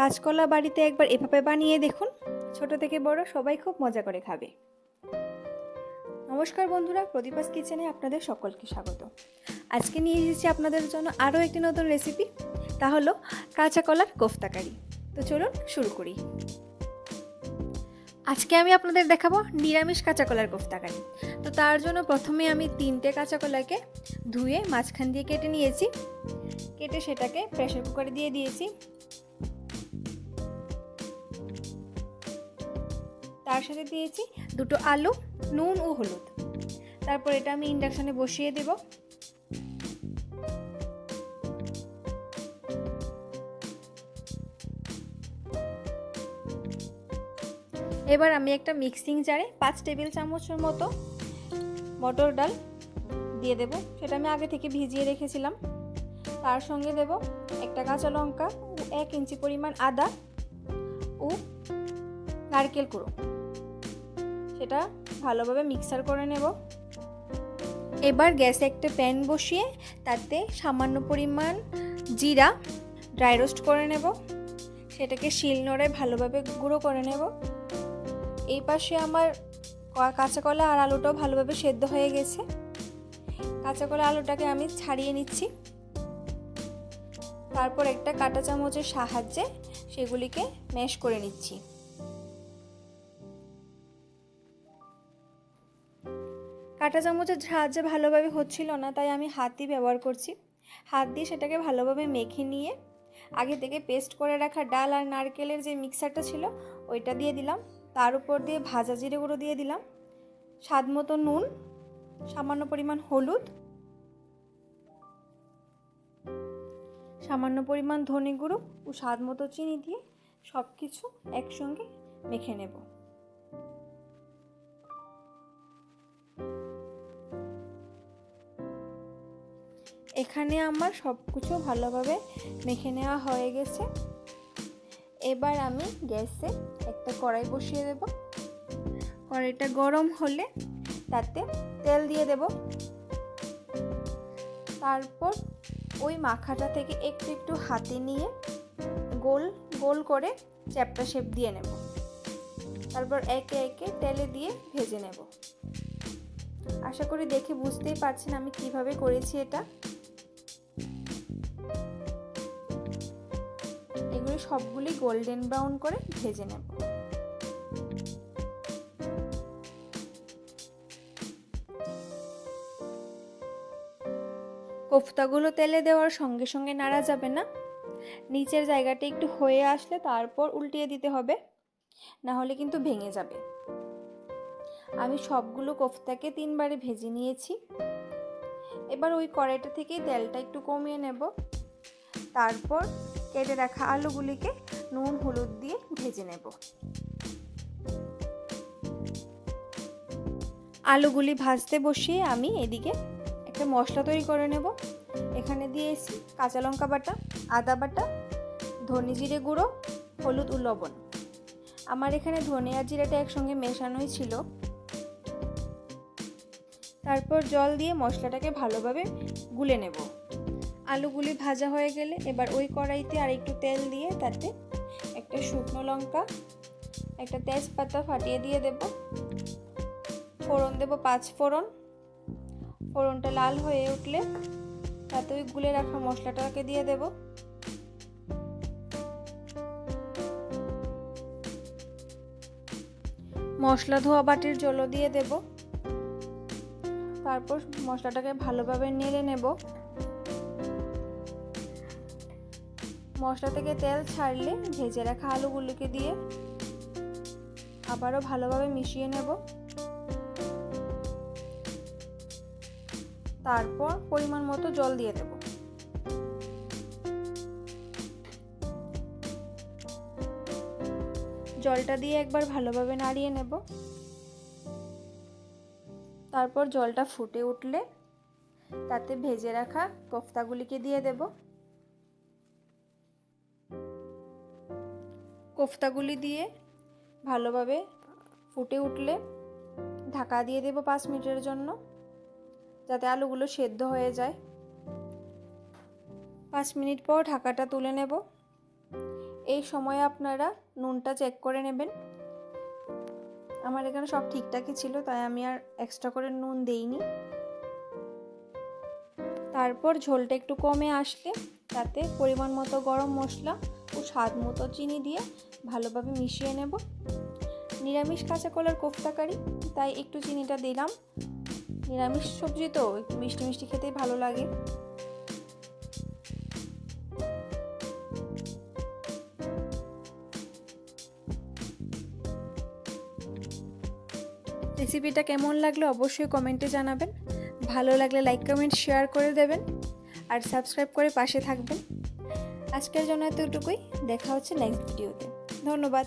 কাঁচকলা বাড়িতে একবার এভাবে বানিয়ে দেখুন। ছোট থেকে বড় সবাই খুব মজা করে খাবে। নমস্কার বন্ধুরা, প্রদীপাস কিচেনে আপনাদের সকলকে স্বাগত। আজকে নিয়ে এসেছি আপনাদের জন্য আরও একটি নতুন রেসিপি, তা হলো কাঁচা কলার কোফতাকারি তো চলুন শুরু করি। আজকে আমি আপনাদের দেখাবো নিরামিষ কাঁচা কলার কোফতাকারি তো তার জন্য প্রথমে আমি তিনটে কাঁচা কলাকে ধুয়ে মাঝখান দিয়ে কেটে নিয়েছি। কেটে সেটাকে প্রেশার কুকারে দিয়ে দিয়েছি। তার সাথে দিয়েছি দুটো আলু, নুন ও হলুদ। তারপর এটা আমি ইন্ডাকশানে বসিয়ে দেব। এবার আমি একটা মিক্সিং জারে পাঁচ টেবিল চামচের মতো মটর ডাল দিয়ে দেব। সেটা আমি আগে থেকে ভিজিয়ে রেখেছিলাম। তার সঙ্গে দেব একটা কাঁচা লঙ্কা এক ইঞ্চি পরিমাণ আদা ও নারকেল কুড়ো। সেটা ভালোভাবে মিক্সার করে নেব। এবার গ্যাসে একটা প্যান বসিয়ে তাতে সামান্য পরিমাণ জিরা ড্রাই রোস্ট করে নেব। সেটাকে শিল ভালোভাবে গুঁড়ো করে নেব। এই পাশে আমার কাঁচা কলা আর আলুটাও ভালোভাবে সেদ্ধ হয়ে গেছে। কাঁচা কলা আলুটাকে আমি ছাড়িয়ে নিচ্ছি। তারপর একটা কাঁটা চামচের সাহায্যে সেগুলিকে ম্যাশ করে নিচ্ছি। কাঁটা চামচের সাহায্যে ভালোভাবে হচ্ছিল না, তাই আমি হাতই ব্যবহার করছি। হাত দিয়ে সেটাকে ভালোভাবে মেখে নিয়ে আগে থেকে পেস্ট করে রাখা ডাল আর নারকেলের যে মিক্সারটা ছিল, ওইটা দিয়ে দিলাম। তার উপর দিয়ে ভাজা জিরে গুঁড়ো দিয়ে দিলাম। স্বাদ মতো নুন, সামান্য পরিমাণ হলুদ, সামান্য পরিমাণ ধনে গুঁড়ো ও স্বাদ মতো চিনি দিয়ে সব কিছু একসঙ্গে মেখে নেব। এখানে আমার সব কিছু ভালোভাবে মেখে নেওয়া হয়ে গেছে। এবার আমি গ্যাসে একটা কড়াই বসিয়ে দেব। কড়াইটা গরম হলে তাতে তেল দিয়ে দেব। তারপর ওই মাখাটা থেকে একটু একটু হাতে নিয়ে গোল গোল করে চ্যাপটা শেপ দিয়ে নেব। তারপর একে একে তেলে দিয়ে ভেজে নেব। আশা করি দেখে বুঝতেই পারছেন আমি কীভাবে করেছি এটা। সবগুলি গোল্ডেন ব্রাউন করে ভেজে নেব। কোফতাগুলো তেলে দেওয়ার সঙ্গে সঙ্গে নাড়া যাবে না। নিচের জায়গাটা একটু হয়ে আসলে তারপর উল্টিয়ে দিতে হবে, না হলে কিন্তু ভেঙে যাবে। আমি সবগুলো কোফতাকে তিনবারে ভেজে নিয়েছি। এবার ওই কড়াইটা থেকে তেলটা একটু কমিয়ে নেব। তারপর কেটে রাখা আলুগুলিকে নুন, হলুদ দিয়ে ভেজে নেব। আলুগুলি ভাজতে বসিয়ে আমি এদিকে একটা মশলা তৈরি করে নেব। এখানে দিয়েছি কাঁচা লঙ্কা বাটা, আদা বাটা, ধনে জিরে গুঁড়ো, হলুদ ও লবণ। আমার এখানে ধনে আর জিরাটা একসঙ্গে মেশানোই ছিল। তারপর জল দিয়ে মশলাটাকে ভালোভাবে গুলে নেব। আলুগুলি ভাজা হয়ে গেলে এবার ওই কড়াইতে আর একটু তেল দিয়ে তাতে একটা শুকনো লঙ্কা, একটা তেজপাতা ফাটিয়ে দিয়ে দেব। ফোড়ন দেব পাঁচ ফোড়ন। ফোড়নটা লাল হয়ে উঠলে তাতে ওই গুলে রাখা মশলাটাকে দিয়ে দেব। মশলা ধোয়া বাটির জলও দিয়ে দেব। তারপর মশলাটাকে ভালোভাবে নেড়ে নেব। মশলা থেকে তেল ছাড়লে ভেজে রাখা আলুগুলোকে দিয়ে আবারও ভালোভাবে মিশিয়ে নেব। তারপর পরিমাণ মতো জল দিয়ে দেব। জলটা দিয়ে একবার ভালোভাবে নাড়িয়ে নেব। তারপর জলটা ফুটে উঠলে তাতে ভেজে রাখা কোফতাগুলিকে দিয়ে দেব। কোফতাগুলি দিয়ে ভালোভাবে ফুটে উঠলে ঢাকা দিয়ে দেব পাঁচ মিনিটের জন্য, যাতে আলুগুলো সেদ্ধ হয়ে যায়। পাঁচ মিনিট পর ঢাকাটা তুলে নেব। এই সময় আপনারা নুনটা চেক করে নেবেন। আমার এখানে সব ঠিকঠাকই ছিল, তাই আমি আর এক্সট্রা করে নুন দেইনি। তারপর ঝোলটা একটু কমে আসলে তাতে পরিমাণ মতো গরম মশলা ও স্বাদ মতো চিনি দিয়ে ভালোভাবে মিশিয়ে নেব। নিরামিষ কাঁচা কলার কোফতা কারি, তাই একটু চিনিটা দিলাম। নিরামিষ সবজি তো, একটু মিষ্টি মিষ্টি খেতেই ভালো লাগে। রেসিপিটা কেমন লাগল অবশ্যই কমেন্টে জানাবেন। ভালো লাগলে লাইক, কমেন্ট, শেয়ার করে দেবেন। আর সাবস্ক্রাইব করে পাশে থাকবেন। আজকের জন্য এতটুকুই। দেখা হচ্ছে নেক্সট ভিডিওতে ধন্যবাদ।